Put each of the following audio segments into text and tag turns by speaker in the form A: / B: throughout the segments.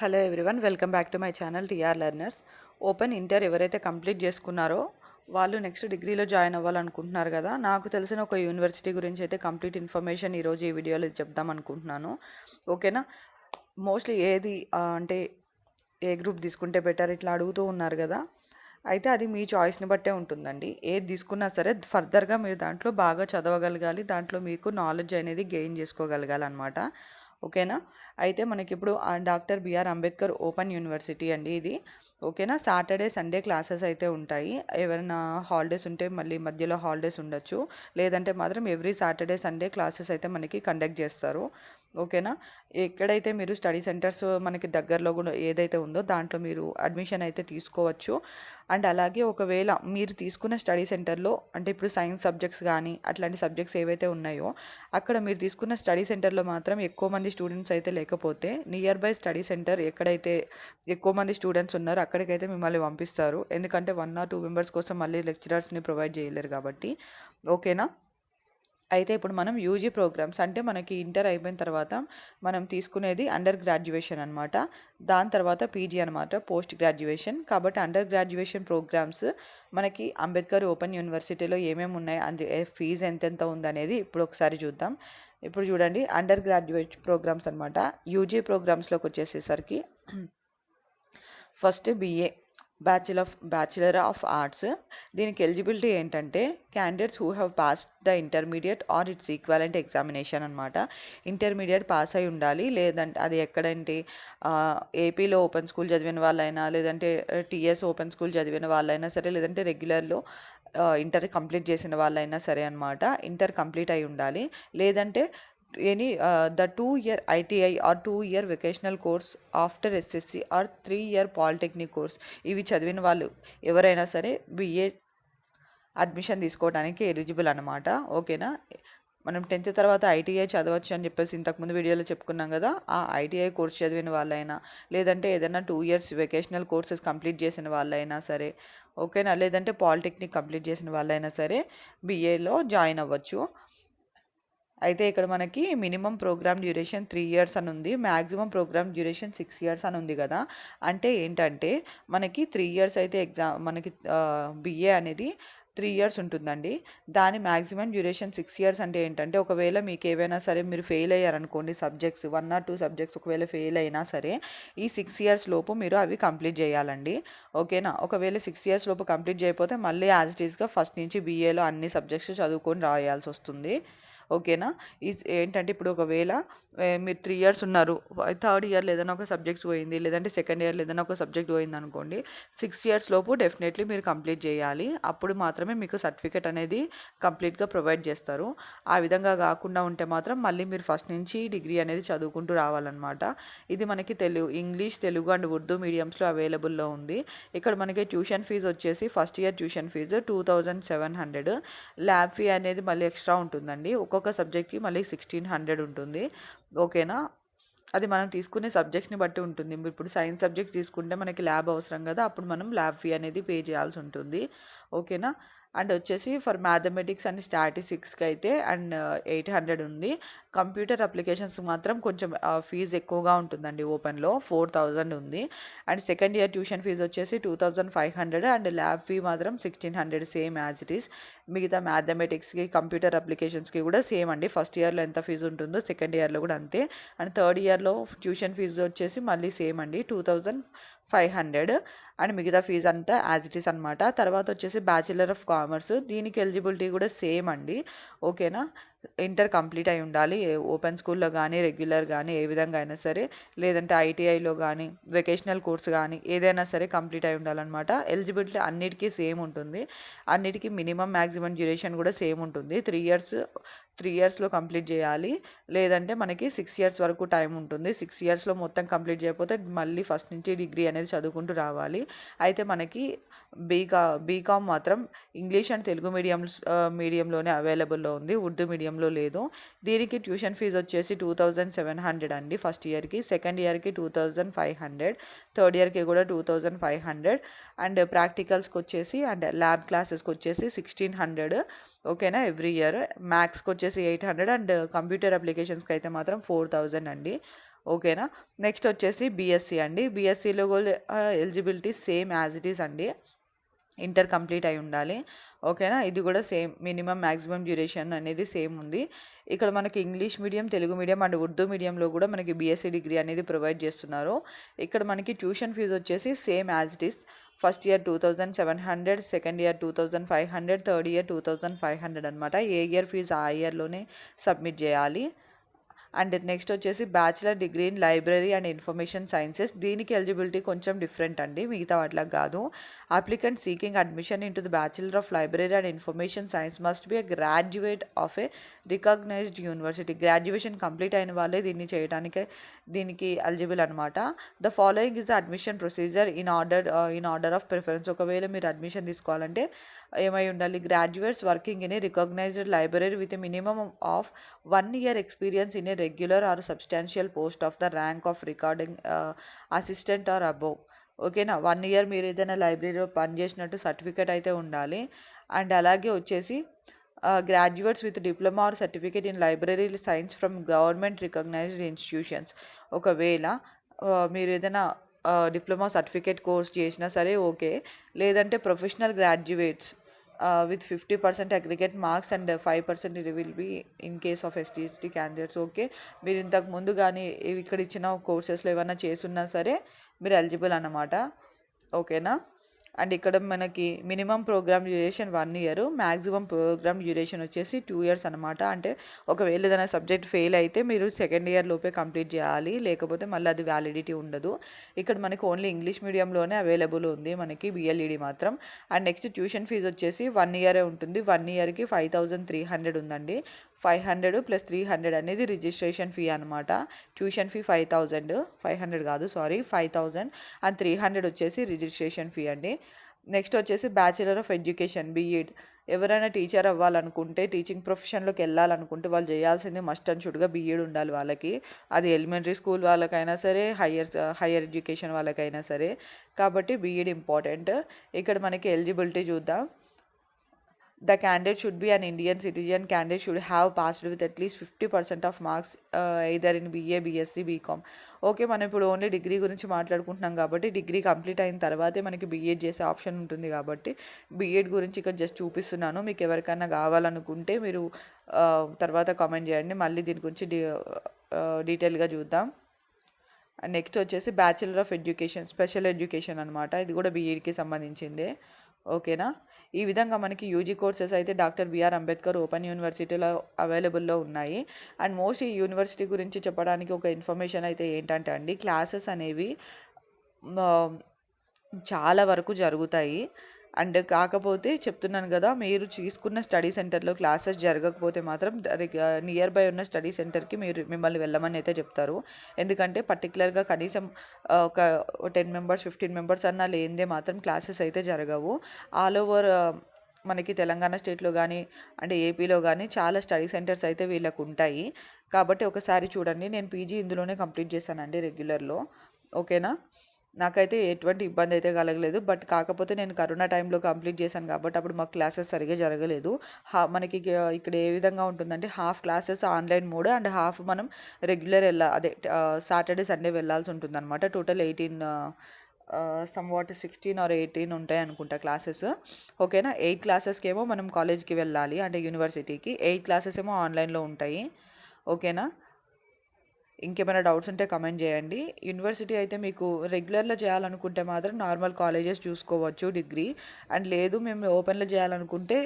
A: Hello everyone welcome back to my channel TR learners open inter ఎవరైతే complete చేసుకున్నారో వాళ్ళు next డిగ్రీలో join అవ్వాలనుకుంటున్నారు కదా నాకు తెలిసిన ఒక యూనివర్సిటీ గురించి అయితే కంప్లీట్ ఇన్ఫర్మేషన్ ఈరోజు ఈ వీడియోలో చెప్దాం అనుకుంటున్నాను. ఓకేనా మోస్ట్లీ ఏది అంటే ఏ గ్రూప్ తీసుకుంటే బెటర్ ఇట్లా అడుగుతూ ఉన్నారు కదా. అయితే అది మీ చాయిస్ని బట్టే ఉంటుందండి. ఏది తీసుకున్నా సరే ఫర్దర్గా మీరు దాంట్లో బాగా చదవగలగాలి దాంట్లో మీకు నాలెడ్జ్ అనేది గెయిన్ చేసుకోగలగాలి అనమాట ఓకేనా? అయితే మనకి ఇప్పుడు doctor BR Ambedkar open university అండి ఇది. ఓకేనా? సాటర్డే సండే క్లాసెస్ అయితే ఉంటాయి. ఎవరైనా హాలిడేస్ ఉంటే మళ్ళీ మధ్యలో హాలిడేస్ ఉండొచ్చు. లేదంటే మాత్రం ఎవ్రీ సాటర్డే సండే క్లాసెస్ అయితే మనకి కండక్ట్ చేస్తారు. ఓకేనా? ఎక్కడైతే మీరు స్టడీ సెంటర్స్ మనకి దగ్గరలో కూడా ఏదైతే ఉందో దాంట్లో మీరు అడ్మిషన్ అయితే తీసుకోవచ్చు. అండ్ అలాగే ఒకవేళ మీరు తీసుకున్న స్టడీ సెంటర్లో అంటే ఇప్పుడు సైన్స్ సబ్జెక్ట్స్ కానీ అట్లాంటి సబ్జెక్ట్స్ ఏవైతే ఉన్నాయో అక్కడ మీరు తీసుకున్న స్టడీ సెంటర్లో మాత్రం ఎక్కువ మంది స్టూడెంట్స్ అయితే లేకపోతే నియర్ బై స్టడీ సెంటర్ ఎక్కడైతే ఎక్కువ మంది స్టూడెంట్స్ ఉన్నారో అక్కడికైతే మిమ్మల్ని పంపిస్తారు. ఎందుకంటే వన్ ఆర్ టూ మెంబర్స్ కోసం మళ్ళీ లెక్చరర్స్ని ప్రొవైడ్ చేయలేరు కాబట్టి. ఓకేనా? అయితే ఇప్పుడు మనం యూజీ ప్రోగ్రామ్స్ అంటే మనకి ఇంటర్ అయిపోయిన తర్వాత మనం తీసుకునేది అండర్ గ్రాడ్యుయేషన్ అనమాట దాని తర్వాత పీజీ అనమాట పోస్ట్ గ్రాడ్యుయేషన్. కాబట్టి అండర్ గ్రాడ్యుయేషన్ ప్రోగ్రామ్స్ మనకి అంబేద్కర్ ఓపెన్ యూనివర్సిటీలో ఏమేమి ఉన్నాయి అందు ఫీజు ఎంతెంత ఉందనేది ఇప్పుడు ఒకసారి చూద్దాం. ఇప్పుడు చూడండి అండర్ గ్రాడ్యుయేట్ ప్రోగ్రామ్స్ అనమాట యూజీ ప్రోగ్రామ్స్లోకి వచ్చేసేసరికి first BA bachelor of bachelor of arts దీనికి ఎలిజిబిలిటీ ఏంటంటే candidates who have passed the intermediate or its equivalent examination అనమాట ఇంటర్మీడియట్ పాస్ అయి ఉండాలి. లేదంటే అది ఎక్కడంటే ఏపీలో ఓపెన్ స్కూల్ చదివిన వాళ్ళైనా లేదంటే టీఎస్ ఓపెన్ స్కూల్ చదివిన వాళ్ళైనా సరే లేదంటే రెగ్యులర్లో ఇంటర్ కంప్లీట్ చేసిన వాళ్ళైనా సరే అనమాట ఇంటర్ కంప్లీట్ అయి ఉండాలి. లేదంటే any the two year ITI or two year vocational course after SSC or three year polytechnic course ఇవి చదివిన వాళ్ళు ఎవరైనా సరే బిఏ అడ్మిషన్ తీసుకోవడానికి ఎలిజిబుల్ అనమాట ఓకేనా? మనం టెన్త్ తర్వాత ఐటీఐ చదవచ్చు అని చెప్పేసి ఇంతకుముందు వీడియోలో చెప్పుకున్నాం కదా ఆ ఐటీఐ కోర్స్ చదివిన వాళ్ళైనా లేదంటే ఏదైనా two years vocational courses complete చేసిన వాళ్ళైనా సరే ఓకేనా? లేదంటే పాలిటెక్నిక్ కంప్లీట్ చేసిన వాళ్ళైనా సరే బీఏలో జాయిన్ అవ్వచ్చు. అయితే ఇక్కడ మనకి minimum program duration three years అని ఉంది maximum program duration six years అని ఉంది కదా. అంటే ఏంటంటే మనకి త్రీ ఇయర్స్ అయితే ఎగ్జామ్ మనకి బిఏ అనేది త్రీ ఇయర్స్ ఉంటుందండి. దాని మ్యాక్సిమం డ్యూరేషన్ సిక్స్ ఇయర్స్ అంటే ఏంటంటే ఒకవేళ మీకు ఏవైనా సరే మీరు fail అయ్యారనుకోండి subjects one or two subjects ఒకవేళ ఫెయిల్ అయినా సరే ఈ సిక్స్ ఇయర్స్ లోపు మీరు అవి కంప్లీట్ చేయాలండి. ఓకేనా? ఒకవేళ సిక్స్ ఇయర్స్ లోపు కంప్లీట్ చేయకపోతే మళ్ళీ యాజ్ ఇట్ ఈస్గా ఫస్ట్ నుంచి బీఏలో అన్ని సబ్జెక్ట్స్ చదువుకొని రాయాల్సి వస్తుంది. ఓకేనా? ఈ ఏంటంటే ఇప్పుడు ఒకవేళ మీరు త్రీ ఇయర్స్ ఉన్నారు థర్డ్ ఇయర్లో ఏదైనా ఒక సబ్జెక్ట్స్ పోయింది లేదంటే సెకండ్ ఇయర్లో ఏదైనా ఒక సబ్జెక్ట్ పోయింది అనుకోండి సిక్స్ ఇయర్స్ లోపు డెఫినెట్లీ మీరు కంప్లీట్ చేయాలి. అప్పుడు మాత్రమే మీకు సర్టిఫికేట్ అనేది కంప్లీట్గా ప్రొవైడ్ చేస్తారు. ఆ విధంగా కాకుండా ఉంటే మాత్రం మళ్ళీ మీరు ఫస్ట్ నుంచి డిగ్రీ అనేది చదువుకుంటూ రావాలన్నమాట. ఇది మనకి తెలుగు ఇంగ్లీష్ తెలుగు అండ్ ఉర్దూ మీడియంస్లో అవైలబుల్లో ఉంది. ఇక్కడ మనకి ట్యూషన్ ఫీజు వచ్చేసి first year tuition fee two thousand seven hundred. Lab fee అనేది మళ్ళీ ఎక్స్ట్రా ఉంటుందండి. ఒక్కొక్క ఒక్కొక్క సబ్జెక్ట్కి మళ్ళీ సిక్స్టీన్ హండ్రెడ్ ఉంటుంది. ఓకేనా? అది మనం తీసుకునే సబ్జెక్ట్స్ని బట్టి ఉంటుంది. ఇప్పుడు సైన్స్ సబ్జెక్ట్స్ తీసుకుంటే మనకి ల్యాబ్ అవసరం కదా అప్పుడు మనం ల్యాబ్ ఫీ అనేది పే చేయాల్సి ఉంటుంది. ఓకేనా? అండ్ వచ్చేసి ఫర్ మ్యాథమెటిక్స్ అండ్ స్టాటిస్టిక్స్కి అయితే అండ్ uh, ఎయిట్ హండ్రెడ్ ఉంది. కంప్యూటర్ అప్లికేషన్స్ మాత్రం కొంచెం uh, ఫీజు ఎక్కువగా ఉంటుందండి ఓపెన్లో. ఫోర్ థౌజండ్ ఉంది. And second year tuition fee వచ్చేసి two thousand five hundred and lab fee మాత్రం sixteen hundred same as it is. మిగతా మ్యాథమెటిక్స్కి కంప్యూటర్ అప్లికేషన్స్కి కూడా సేమ్ అండి. ఫస్ట్ ఇయర్లో ఎంత ఫీజు ఉంటుందో సెకండ్ ఇయర్లో కూడా అంతే. అండ్ థర్డ్ ఇయర్లో ట్యూషన్ ఫీజు వచ్చేసి మళ్ళీ సేమ్ అండి. Two thousand five hundred and మిగతా ఫీజు అంతా యాజ్ ఇట్ ఈస్ అనమాట తర్వాత వచ్చేసి బ్యాచిలర్ ఆఫ్ కామర్స్ దీనికి ఎలిజిబిలిటీ కూడా సేమ్ అండి. ఓకేనా? ఇంటర్ కంప్లీట్ అయి ఉండాలి. ఓపెన్ స్కూల్లో కానీ రెగ్యులర్ కానీ ఏ విధంగా అయినా సరే లేదంటే ఐటీఐలో కానీ వెకేషనల్ కోర్స్ కానీ ఏదైనా సరే కంప్లీట్ అయి ఉండాలన్నమాట. ఎలిజిబిలిటీ అన్నిటికీ సేమ్ ఉంటుంది. అన్నిటికీ మినిమం మ్యాక్సిమం డ్యూరేషన్ కూడా సేమ్ ఉంటుంది. త్రీ ఇయర్స్ త్రీ ఇయర్స్లో కంప్లీట్ చేయాలి. లేదంటే మనకి సిక్స్ ఇయర్స్ వరకు టైం ఉంటుంది. సిక్స్ ఇయర్స్లో మొత్తం కంప్లీట్ చేయకపోతే మళ్ళీ ఫస్ట్ నుంచి డిగ్రీ అనేది చదువుకుంటూ రావాలి. అయితే మనకి బీకా బీకామ్ మాత్రం ఇంగ్లీష్ అండ్ తెలుగు మీడియం మీడియంలోనే అవైలబుల్లో ఉంది. ఉర్దూ మీడియం మీడియంలో లేదు. దీనికి ట్యూషన్ ఫీజు వచ్చేసి టూ థౌజండ్ సెవెన్ హండ్రెడ్ అండి ఫస్ట్ ఇయర్కి. సెకండ్ ఇయర్కి two thousand five hundred. Third ఇయర్కి కూడా two thousand five hundred. And ప్రాక్టికల్స్కి వచ్చేసి అండ్ ల్యాబ్ క్లాసెస్కి వచ్చేసి సిక్స్టీన్ హండ్రెడ్. ఓకేనా? Every year. మ్యాథ్స్కి వచ్చేసి ఎయిట్ హండ్రెడ్ అండ్ కంప్యూటర్ అప్లికేషన్స్కి అయితే మాత్రం ఫోర్ థౌజండ్ అండి. ఓకేనా? నెక్స్ట్ వచ్చేసి బీఎస్సీ అండి. బీఎస్సీలో కూడా eligibility same as it is అండి. ఇంటర్ కంప్లీట్ అయి ఉండాలి. ఓకేనా? ఇది కూడా సేమ్ మినిమం మ్యాక్సిమం డ్యూరేషన్ అనేది సేమ్ ఉంది. ఇక్కడ మనకి English medium Telugu medium and Urdu మీడియంలో కూడా మనకి బీఎస్సీ డిగ్రీ అనేది ప్రొవైడ్ చేస్తున్నారు. ఇక్కడ మనకి ట్యూషన్ ఫీజు వచ్చేసి same as it is. First year two thousand seven hundred second year two thousand five hundred third year two thousand five hundred అనమాట ఏ ఇయర్ ఫీజు ఆ ఇయర్లోనే సబ్మిట్ చేయాలి. అండ్ నెక్స్ట్ వచ్చేసి bachelor degree in library and information sciences. దీనికి eligibility కొంచెం different అండి మిగతా వాటికి కాదు. Applicant seeking admission into the bachelor of library and information science must be a graduate of a recognised university. Graduation complete అయిన వాళ్ళే దీన్ని చేయడానికి దీనికి ఎలిజిబుల్ అనమాట the following is the admission procedure in order in order of preference. ఒకవేళ మీరు admission తీసుకోవాలంటే ఏమై ఉండాలి? Graduates working in a recognised library with minimum of one year experience in a regular or substantial post of the rank of recording assistant or above. ఓకేనా? One year మీరు ఏదైనా లైబ్రరీలో పనిచేసినట్టు certificate అయితే ఉండాలి. అండ్ అలాగే వచ్చేసి graduates with diploma or certificate in library science from government recognised institutions. ఒకవేళ మీరు ఏదైనా డిప్లొమా సర్టిఫికేట్ కోర్స్ చేసినా సరే ఓకే. లేదంటే professional graduates with fifty percent aggregate marks and five percent ఇది will be in case of ST candidates okay మీరు ఇంతకు ముందు కానీ ఇక్కడ ఇచ్చిన కోర్సెస్లో ఏమైనా చేసున్నా సరే మీరు ఎలిజిబుల్ అన్నమాట ఓకేనా అండ్ ఇక్కడ మనకి minimum program duration one year maximum program duration వచ్చేసి టూ ఇయర్స్ అనమాట అంటే ఒకవేళ ఏదైనా సబ్జెక్ట్ ఫెయిల్ అయితే మీరు సెకండ్ ఇయర్ లోపే కంప్లీట్ చేయాలి లేకపోతే మళ్ళీ అది వ్యాలిడిటీ ఉండదు. ఇక్కడ మనకి ఓన్లీ ఇంగ్లీష్ మీడియంలోనే అవైలబుల్ ఉంది మనకి బిఎల్ఈడి మాత్రం. అండ్ నెక్స్ట్ ట్యూషన్ ఫీజు వచ్చేసి వన్ ఇయరే ఉంటుంది. వన్ ఇయర్కి ఫైవ్ థౌజండ్ త్రీ హండ్రెడ్ ఉందండి. Five hundred plus three hundred అనేది రిజిస్ట్రేషన్ ఫీ అనమాట tuition fee five thousand five hundred కాదు sorry five thousand and three hundred వచ్చేసి రిజిస్ట్రేషన్ ఫీ అండి. నెక్స్ట్ వచ్చేసి బ్యాచిలర్ ఆఫ్ ఎడ్యుకేషన్ బీఈడ్. ఎవరైనా teacher అవ్వాలనుకుంటే teaching ప్రొఫెషన్లోకి వెళ్ళాలనుకుంటే వాళ్ళు చేయాల్సింది మస్ట్ అండ్ షుడ్గా బీఈడ్ ఉండాలి వాళ్ళకి. అది ఎలిమెంటరీ స్కూల్ వాళ్ళకైనా సరే హయ్యర్ హయ్యర్ ఎడ్యుకేషన్ వాళ్ళకైనా సరే. కాబట్టి బీఈడ్ ఇంపార్టెంట్. ఇక్కడ మనకి ఎలిజిబిలిటీ చూద్దాం. The candidate should be an Indian citizen. Candidate should have passed with at least fifty percent of marks either in BA BSc BCom okay మనం ఇప్పుడు ఓన్లీ డిగ్రీ గురించి మాట్లాడుకుంటున్నాం కాబట్టి డిగ్రీ కంప్లీట్ అయిన తర్వాతే మనకి బీఎడ్ చేసే ఆప్షన్ ఉంటుంది కాబట్టి బీఎడ్ గురించి ఇక్కడ జస్ట్ చూపిస్తున్నాను. మీకు ఎవరికైనా కావాలనుకుంటే మీరు uh, తర్వాత కామెంట్ చేయండి. మళ్ళీ దీని గురించి డీ డీటెయిల్గా uh, చూద్దాం. నెక్స్ట్ వచ్చేసి bachelor of education special education అనమాట ఇది కూడా బీఈడికి సంబంధించిందే. ఓకేనా? ఈ విధంగా మనకి యూజీ కోర్సెస్ అయితే డాక్టర్ బిఆర్ అంబేద్కర్ ఓపెన్ యూనివర్సిటీలో అవైలబుల్లో ఉన్నాయి. అండ్ మోస్ట్ ఈ యూనివర్సిటీ గురించి చెప్పడానికి ఒక ఇన్ఫర్మేషన్ అయితే ఏంటంటే అండి క్లాసెస్ అనేవి చాలా వరకు జరుగుతాయి. అండ్ కాకపోతే చెప్తున్నాను కదా మీరు తీసుకున్న స్టడీ సెంటర్లో క్లాసెస్ జరగకపోతే మాత్రం నియర్ బై ఉన్న స్టడీ సెంటర్కి మీరు మిమ్మల్ని వెళ్ళమని అయితే చెప్తారు. ఎందుకంటే పర్టికులర్గా కనీసం ఒక టెన్ మెంబర్స్ ఫిఫ్టీన్ మెంబర్స్ అన్న లేనిదే మాత్రం క్లాసెస్ అయితే జరగవు. ఆల్ ఓవర్ మనకి తెలంగాణ స్టేట్లో కానీ అంటే ఏపీలో కానీ చాలా స్టడీ సెంటర్స్ అయితే వీళ్ళకు ఉంటాయి. కాబట్టి ఒకసారి చూడండి నేను పీజీ ఇందులోనే కంప్లీట్ చేశానండి రెగ్యులర్లో. ఓకేనా? నాకైతే ఎటువంటి ఇబ్బంది అయితే కలగలేదు. బట్ కాకపోతే నేను కరోనా టైంలో కంప్లీట్ చేశాను కాబట్టి అప్పుడు మాకు క్లాసెస్ సరిగ్గా జరగలేదు. హా మనకి ఇక్కడ ఏ విధంగా ఉంటుందంటే half classes online mode and half మనం రెగ్యులర్ వెళ్ళా అదే సాటర్డే సండే వెళ్ళాల్సి ఉంటుంది అనమాట total eighteen somewhat sixteen or eighteen ఉంటాయి అనుకుంటా క్లాసెస్. ఓకేనా? ఎయిట్ క్లాసెస్కి ఏమో మనం కాలేజ్కి వెళ్ళాలి అంటే యూనివర్సిటీకి. ఎయిట్ క్లాసెస్ ఏమో ఆన్లైన్లో ఉంటాయి. ఓకేనా? ఇంకేమైనా డౌట్స్ ఉంటే కమెంట్ చేయండి. యూనివర్సిటీ అయితే మీకు రెగ్యులర్లో చేయాలనుకుంటే మాత్రం నార్మల్ కాలేజెస్ చూసుకోవచ్చు డిగ్రీ. అండ్ లేదు మేము ఓపెన్లో చేయాలనుకుంటే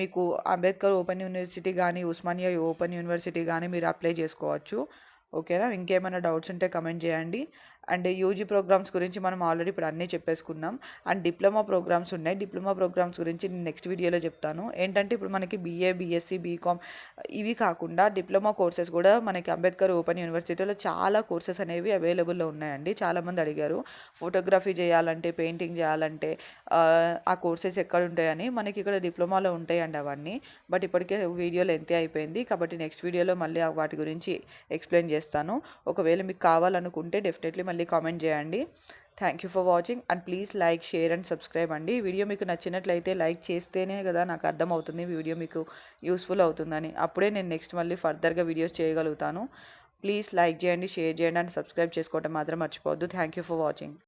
A: మీకు అంబేద్కర్ ఓపెన్ యూనివర్సిటీ కానీ ఉస్మానియా ఓపెన్ యూనివర్సిటీ కానీ మీరు అప్లై చేసుకోవచ్చు. ఓకేనా? ఇంకేమైనా డౌట్స్ ఉంటే కమెంట్ చేయండి. అండ్ యూజీ ప్రోగ్రామ్స్ గురించి మనం ఆల్రెడీ ఇప్పుడు అన్నీ చెప్పేసుకున్నాం. అండ్ డిప్లొమా ప్రోగ్రామ్స్ ఉన్నాయి. డిప్లొమా ప్రోగ్రామ్స్ గురించి నేను నెక్స్ట్ వీడియోలో చెప్తాను. ఏంటంటే ఇప్పుడు మనకి బీఏ బీఎస్సీ బీకామ్ ఇవి కాకుండా డిప్లొమా కోర్సెస్ కూడా మనకి అంబేద్కర్ ఓపెన్ యూనివర్సిటీలో చాలా కోర్సెస్ అనేవి అవైలబుల్లో ఉన్నాయండి. చాలామంది అడిగారు ఫోటోగ్రఫీ చేయాలంటే పెయింటింగ్ చేయాలంటే ఆ కోర్సెస్ ఎక్కడ ఉంటాయని? మనకి ఇక్కడ డిప్లొమాలో ఉంటాయండి అవన్నీ. బట్ ఇప్పటికే వీడియోలో ఎంతే అయిపోయింది. కాబట్టి నెక్స్ట్ వీడియోలో మళ్ళీ వాటి గురించి ఎక్స్ప్లెయిన్ చేస్తాను. ఒకవేళ మీకు కావాలనుకుంటే డెఫినెట్లీ మళ్ళీ కామెంట్ చేయండి. Thank you for watching and please like share and subscribe అండి. వీడియో మీకు నచ్చినట్లయితే లైక్ చేస్తేనే కదా నాకు అర్థమవుతుంది వీడియో మీకు యూస్ఫుల్ అవుతుందని. అప్పుడే నేను నెక్స్ట్ మళ్ళీ ఫర్దర్గా వీడియోస్ చేయగలుగుతాను. ప్లీజ్ లైక్ చేయండి షేర్ చేయండి అండ్ సబ్స్క్రైబ్ చేసుకోవడం మాత్రం మర్చిపోవద్దు. Thank you for watching